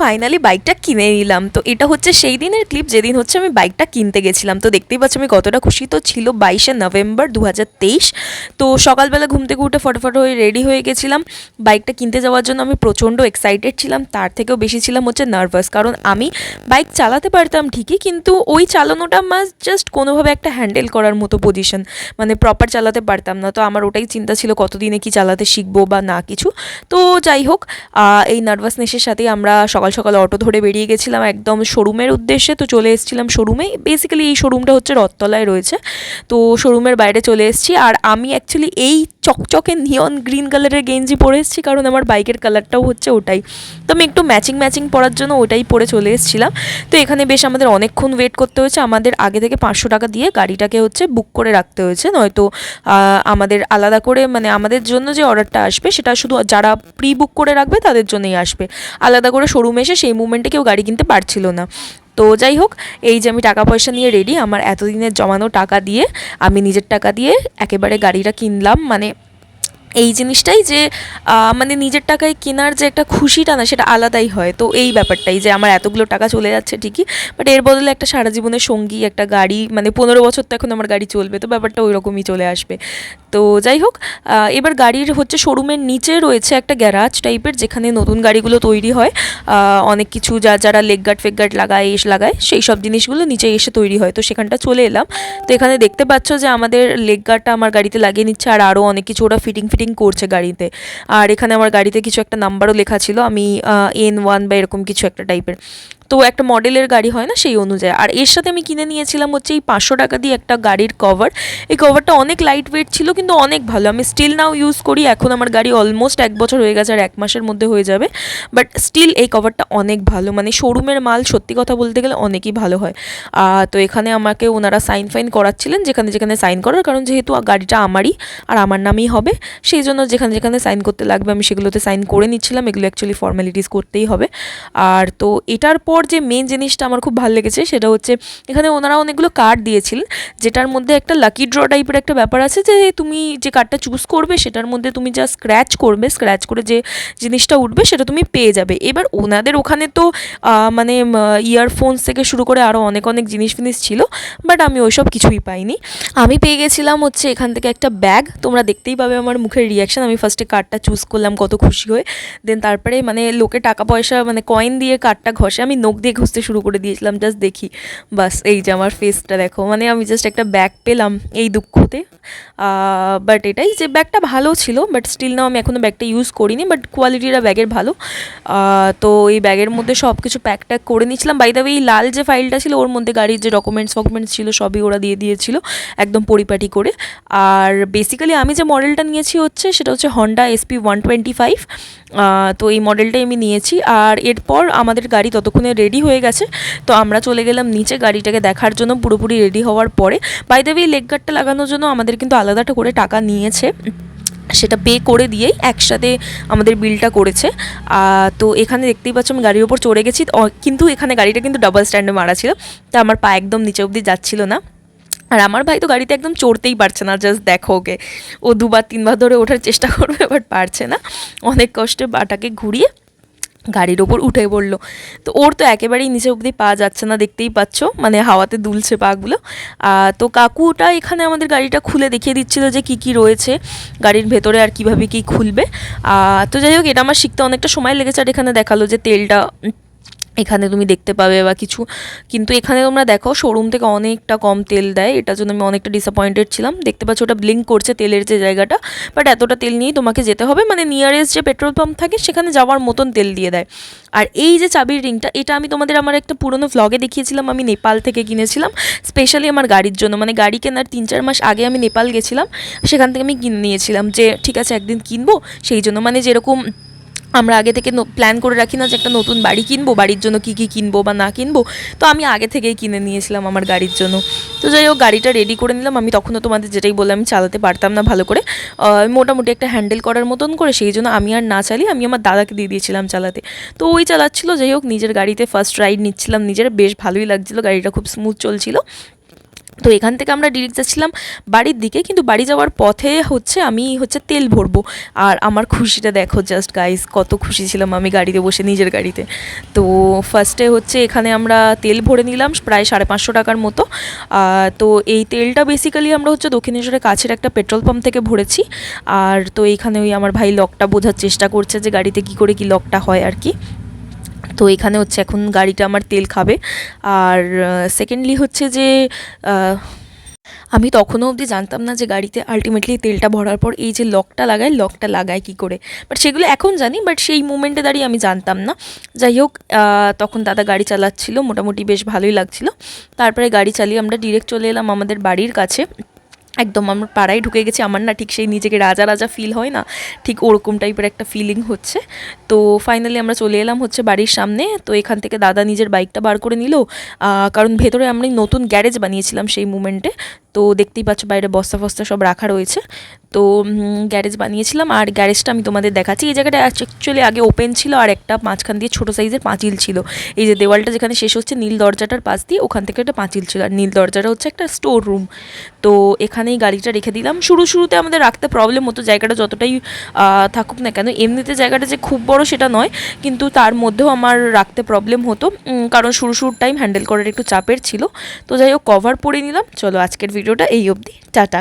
Finally বাইকটা কিনে নিলাম। তো এটা হচ্ছে সেই দিনের ক্লিপ যেদিন হচ্ছে আমি বাইকটা কিনতে গেছিলাম। তো দেখতেই পাচ্ছি আমি কতটা খুশি। তো ছিল বাইশে নভেম্বর দু হাজার তেইশ। তো সকালবেলা ঘুম থেকে উঠে ফটোফট হয়ে রেডি হয়ে গেছিলাম। বাইকটা কিনতে যাওয়ার জন্য আমি প্রচণ্ড এক্সাইটেড ছিলাম। তার থেকেও বেশি ছিলাম হচ্ছে নার্ভাস কারণ আমি বাইক চালাতে পারতাম ঠিকই, কিন্তু ওই চালানোটা মাস জাস্ট কোনোভাবে একটা হ্যান্ডেল করার মতো পজিশন মানে প্রপার চালাতে পারতাম না। তো আমার ওটাই চিন্তা ছিল, কতদিনে কি চালাতে শিখব বা না কিছু। তো যাই হোক এই নার্ভাসনেসের সাথেই আমরা সকাল সকাল অটো ধরে বেরিয়ে গেছিলাম একদম শোরুমের উদ্দেশ্যে, তো চলে এসেছিলাম শোরুমে। বেসিক্যালি এই শোরুমটা হচ্ছে রথতলায় রয়েছে। তো শোরুমের বাইরে চলে এসেছি। আর আমি অ্যাকচুয়ালি এই চকচকে নিয়ন গ্রিন কালারের গেঞ্জি পরে এসেছি, কারণ আমার বাইকের কালারটাও হচ্ছে ওটাই। তো আমি একটু ম্যাচিং ম্যাচিং পরার জন্য ওটাই পরে চলে এসেছিলাম। তো এখানে বেশ আমাদের অনেকক্ষণ ওয়েট করতে হয়েছে। আমাদের আগে থেকে পাঁচশো টাকা দিয়ে গাড়িটাকে হচ্ছে বুক করে রাখতে হয়েছে। নয়তো আমাদের আলাদা করে মানে আমাদের জন্য যে অর্ডারটা আসবে, সেটা শুধু যারা প্রি বুক করে রাখবে, তাদের জন্যই আসবে। আলাদা করে শোরুমে এসে সেই মুমেন্টে কেউ গাড়ি কিনতে পারছিল না। তো যাই হোক, এই যে আমি টাকা পয়সা নিয়ে রেডি আমার এতদিনের জমানো টাকা দিয়ে, আমি নিজের টাকা দিয়ে একেবারে গাড়িটা কিনলাম। মানে এই জিনিসটাই যে মানে নিজের টাকায় কেনার যে একটা খুশিটা না, সেটা আলাদাই হয়। তো এই ব্যাপারটাই যে আমার এতগুলো টাকা চলে যাচ্ছে ঠিকই বাট এর বদলে একটা সারা জীবনের সঙ্গী, একটা গাড়ি মানে পনেরো বছর তো এখন আমার গাড়ি চলবে, তো ব্যাপারটা ওই রকমই চলে আসবে। তো যাই হোক এবার গাড়ির হচ্ছে শোরুমের নিচে রয়েছে একটা গ্যারাজ টাইপের, যেখানে নতুন গাড়িগুলো তৈরি হয়। অনেক কিছু যা, যারা লেগ গার্ড, ফেগ গার্ড লাগায়, এস লাগায়, সেই সব জিনিসগুলো নিচে এসে তৈরি হয়। তো সেখানটা চলে এলাম। তো এখানে দেখতে পাচ্ছ যে আমাদের লেগ গার্ডটা আমার গাড়িতে লাগিয়ে নিচ্ছে, আর আরও অনেক কিছু, ওরা ফিটিং ফিটিং করছে গাড়িতে। আর এখানে আমার গাড়িতে কিছু একটা নাম্বারও লেখা ছিল। আমি এন ওয়ান বা এরকম কিছু একটা টাইপের তো একটা মডেলের গাড়ি হয় না সেই অনুযায়ী। আর এর সাথে আমি কিনে নিয়েছিলাম হচ্ছে এই পাঁচশো টাকা দিয়ে একটা গাড়ির কভার এই কভারটা অনেক লাইট ওয়েট ছিল কিন্তু অনেক ভালো। আমি স্টিল নাও ইউজ করি, এখন আমার গাড়ি অলমোস্ট এক বছর হয়ে গেছে আর এক মাসের মধ্যে হয়ে যাবে। বাট স্টিল এই কভারটা অনেক ভালো। মানে শোরুমের মাল সত্যি কথা বলতে গেলে অনেকই ভালো হয়। তো এখানে আমাকে ওনারা সাইন ফাইন করাচ্ছিলেন যেখানে যেখানে সাইন করার কারণ যেহেতু গাড়িটা আমারই আর আমার নামেই হবে, সেই জন্য যেখানে যেখানে সাইন করতে লাগবে আমি সেগুলোতে সাইন করে নিচ্ছিলাম। এগুলো অ্যাকচুয়ালি ফর্মালিটিস করতেই হবে। আর তো এটার পর যে মেন জিনিসটা আমার খুব ভালো লেগেছে সেটা হচ্ছে এখানে ওনারা অনেকগুলো কার্ড দিয়েছিলেন, যেটার মধ্যে একটা লাকি ড্র টাইপের একটা ব্যাপার আছে যে তুমি যে কার্ডটা চুজ করবে সেটার মধ্যে তুমি যা স্ক্র্যাচ করবে স্ক্র্যাচ করে যে জিনিসটা উঠবে সেটা তুমি পেয়ে যাবে। এবার ওনাদের ওখানে তো মানে ইয়ারফোনস থেকে শুরু করে আরও অনেক অনেক জিনিস ফিনিস ছিল বাট আমি ওইসব কিছুই পাইনি। আমি পেয়ে গেছিলাম হচ্ছে এখান থেকে একটা ব্যাগ তোমরা দেখতেই পাবে আমার মুখের রিয়াকশন আমি ফার্স্টে কার্ডটা চুজ করলাম কত খুশি হয়ে দেন তারপরে মানে লোকে টাকা পয়সা মানে কয়েন দিয়ে কার্ডটা ঘষে, আমি নখ দিয়ে ঘষতে শুরু করে দিয়েছিলাম জাস্ট দেখি। বাস, এই যে আমার ফেসটা দেখো। মানে আমি জাস্ট একটা ব্যাগ পেলাম এই দুঃখতে। বাট এটাই যে ব্যাগটা ভালো ছিল বাট স্টিল নাও আমি এখনও ব্যাগটা ইউজ করিনি বাট কোয়ালিটিটা ব্যাগের ভালো। তো এই ব্যাগের মধ্যে সব কিছু প্যাক ট্যাক করে নিয়েছিলাম বাই এই লাল যে ফাইলটা ছিল, ওর মধ্যে গাড়ির যে ডকুমেন্টস ফকুমেন্টস ছিল, সবই ওরা দিয়ে দিয়েছিল, একদম পরিপাটি করে। আর বেসিক্যালি আমি যে মডেলটা নিয়েছি হচ্ছে, সেটা হচ্ছে Honda SP one twenty five তো এই মডেলটাই আমি নিয়েছি। আর এরপর আমাদের গাড়ি ততক্ষণে রেডি হয়ে গেছে। তো আমরা চলে গেলাম নিচে গাড়িটাকে দেখার জন্য, পুরোপুরি রেডি হওয়ার পরে। বাই দ্য এই লেগ গার্ডটা লাগানোর জন্য আমাদের কিন্তু আলাদাটা করে টাকা নিয়েছে। সেটা পে করে দিয়েই একসাথে আমাদের বিলটা করেছে। তো এখানে দেখতেই পাচ্ছ আমি গাড়ির ওপর চড়ে গেছি। কিন্তু এখানে গাড়িটা কিন্তু ডাবল স্ট্যান্ডে মারা ছিল। তা আমার পা একদম নিচে অবধি যাচ্ছিল না। আর আমার ভাই তো গাড়িতে একদম চড়তেই পারছে না জাস্ট দেখো ওকে। ও দুবার তিনবার ধরে ওঠার চেষ্টা করবে বাট পারছে না। অনেক কষ্টে বাটাকে ঘুরিয়ে গাড়ির ওপর উঠে পড়ল। তো ওর তো একেবারেই নিচে অবধি পা যাচ্ছে না, দেখতেই পাচ্ছ মানে হাওয়াতে দুলছে পাগুলো। তো কাকুটা এখানে আমাদের গাড়িটা খুলে দেখিয়ে দিচ্ছিল যে কি কি রয়েছে, গাড়ির ভেতরে আর কীভাবে কি খুলবে। তো যাই হোক, এটা আমার শিখতে অনেকটা সময় লেগেছে, আর এখানে দেখাল যে তেলটা এখানে তুমি দেখতে পাবে বা কিছু। কিন্তু এখানে তোমরা দেখো শোরুম থেকে অনেকটা কম তেল দেয়। এটার জন্য আমি অনেকটা ডিসঅ্যাপয়েন্টেড ছিলাম। দেখতে পাচ্ছ ওটা ব্লিঙ্ক করছে তেলের যে জায়গাটা। বাট এতটা তেল নিয়েই তোমাকে যেতে হবে। মানে নিয়ারেস্ট যে পেট্রোল পাম্প থাকে, সেখানে যাওয়ার মতন তেল দিয়ে দেয়। আর এই যে চাবির রিংটা এটা আমি তোমাদের আমার একটা পুরনো ভ্লগে দেখিয়েছিলাম। আমি নেপাল থেকে কিনেছিলাম। স্পেশালি আমার গাড়ির জন্য। মানে গাড়ি কেনার তিন চার মাস আগে আমি নেপাল গেছিলাম। সেখান থেকে আমি কিনে নিয়েছিলাম যে, ঠিক আছে, একদিন কিনবো। সেই জন্য মানে যেরকম আমরা আগে থেকে প্ল্যান করে রাখি না যে একটা নতুন বাড়ি কিনবো, বাড়ির জন্য কি কি কিনবো বা না কিনবো। তো আমি আগে থেকেই কিনে নিয়েছিলাম আমার গাড়ির জন্য। তো যাই হোক, গাড়িটা রেডি করে নিলাম। আমি তখনও তোমাদের যেটাই বললাম, আমি চালাতে পারতাম না ভালো করে। মোটামুটি একটা হ্যান্ডেল করার মতন করে, সেই জন্য আমি আর না চালিয়ে আমি আমার দাদাকে দিয়ে দিয়েছিলাম চালাতে। তো ওই চালাচ্ছিল, যাই হোক, নিজের গাড়িতে ফার্স্ট রাইড নিচ্ছিলাম নিজের। বেশ ভালোই লাগছিল, গাড়িটা খুব স্মুথ চলছিল। তো এখান থেকে আমরা ডিরেক্ট যাচ্ছিলাম বাড়ির দিকে, কিন্তু বাড়ি যাওয়ার পথে হচ্ছে আমি হচ্ছে তেল ভরবো। আর আমার খুশিটা দেখো জাস্ট গাইস কত খুশি ছিলাম আমি গাড়িতে বসে নিজের গাড়িতে। তো ফার্স্টে হচ্ছে এখানে আমরা তেল ভরে নিলাম প্রায় সাড়ে পাঁচশো টাকার মতো। তো এই তেলটা বেসিক্যালি আমরা হচ্ছে দক্ষিণেশ্বরের কাছের একটা পেট্রোল পাম্প থেকে ভরেছি। আর তো এইখানে ওই আমার ভাই লকটা বোঝার চেষ্টা করছে যে গাড়িতে কী করে কী লকটা হয় আর কি। তো এখানে হচ্ছে এখন গাড়িটা আমার তেল খাবে। আর সেকেন্ডলি হচ্ছে যে আমি তখনও অবধি জানতাম না যে গাড়িতে আলটিমেটলি তেলটা ভরার পর এই যে লকটা লাগায় লকটা লাগায় কী করে। বাট সেগুলো এখন জানি বাট সেই মুমেন্টে দাঁড়িয়ে আমি জানতাম না। যাই হোক তখন দাদা গাড়ি চালাচ্ছিল, মোটামুটি বেশ ভালোই লাগছিল। তারপরে গাড়ি চালিয়ে আমরা ডিরেক্ট চলে এলাম আমাদের বাড়ির কাছে। একদম আমার পাড়ায় ঢুকে গেছি, আমার না ঠিক সেই নিজেকে রাজা রাজা ফিল হয় না, ঠিক ওরকম টাইপের একটা ফিলিং হচ্ছে। তো ফাইনালি আমরা চলে এলাম হচ্ছে বাড়ির সামনে, তো এখান থেকে দাদা নিজের বাইকটা বার করে নিল কারণ ভেতরে আমরা নতুন গ্যারেজ বানিয়েছিলাম সেই মুমেন্টে তো দেখতেই পাচ্ছ বাইরে বস্তা ফস্তা সব রাখা রয়েছে। তো গ্যারেজ বানিয়েছিলাম আর গ্যারেজটা আমি তোমাদের দেখাচ্ছি। এই জায়গাটা অ্যাকচুয়ালি আগে ওপেন ছিল আর একটা মাঝখান দিয়ে ছোটো সাইজের পাঁচিল ছিল। এই যে দেওয়ালটা যেখানে শেষ হচ্ছে নীল দরজাটার পাশ দিয়ে ওখান থেকে একটা পাঁচিল ছিল আর নীল দরজাটা হচ্ছে একটা স্টোর রুম তো এখানেই গাড়িটা রেখে দিলাম। শুরু, শুরুতে আমাদের রাখতে প্রবলেম হতো জায়গাটা যতটাই থাকুক না কেন। এমনিতে জায়গাটা যে খুব বড় সেটা নয়, কিন্তু তার মধ্যেও আমার রাখতে প্রবলেম হতো। কারণ শুরু, শুরুর টাইম হ্যান্ডেল করার একটু চাপের ছিল। তো যাই হোক কভার পরে নিলাম। চলো আজকের ভিডিওটা এই অবধি টাটা।